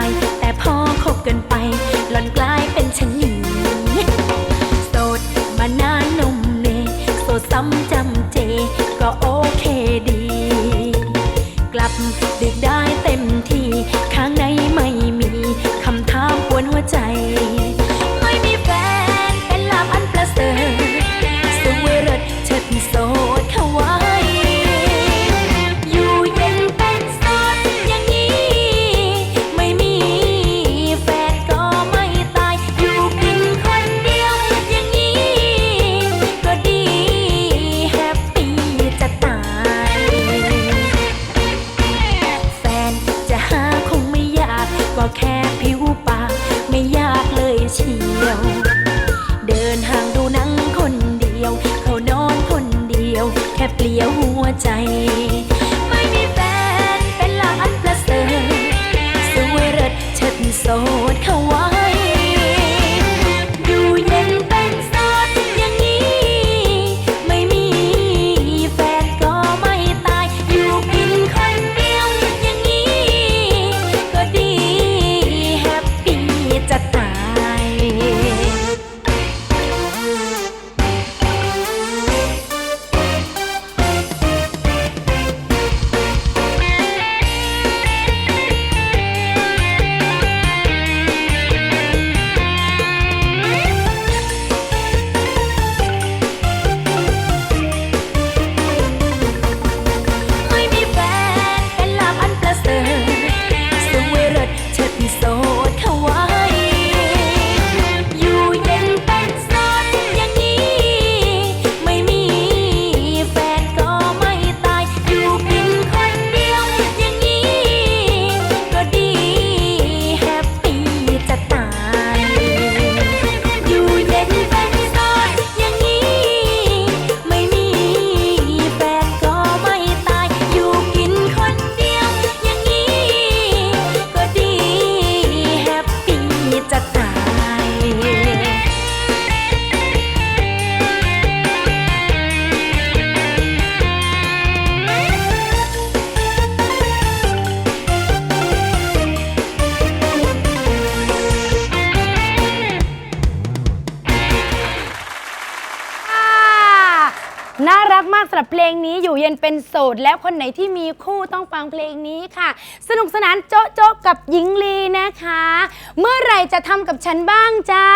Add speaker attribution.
Speaker 1: าย แต่พอคบกันไปหล่อนกลายเป็นชะนีโสดมานานนมเนโสดซ้ำจำเจ ก็โอเคดี กลับดึกได้เต็มที่ ข้างในไม่มีคำถามปวนหัวใจ ใจ น่ารักมากสำ
Speaker 2: หรับเพลงนี้อยู่เย็นเป็นโสด แล้วคนไหนที่มีคู่ต้องฟังเพลงนี้ค่ะ สนุกสนานโจ๊ะโจ๊ะกับหญิงลีนะคะ เมื่อไหร่จะทำกับฉันบ้างจ้า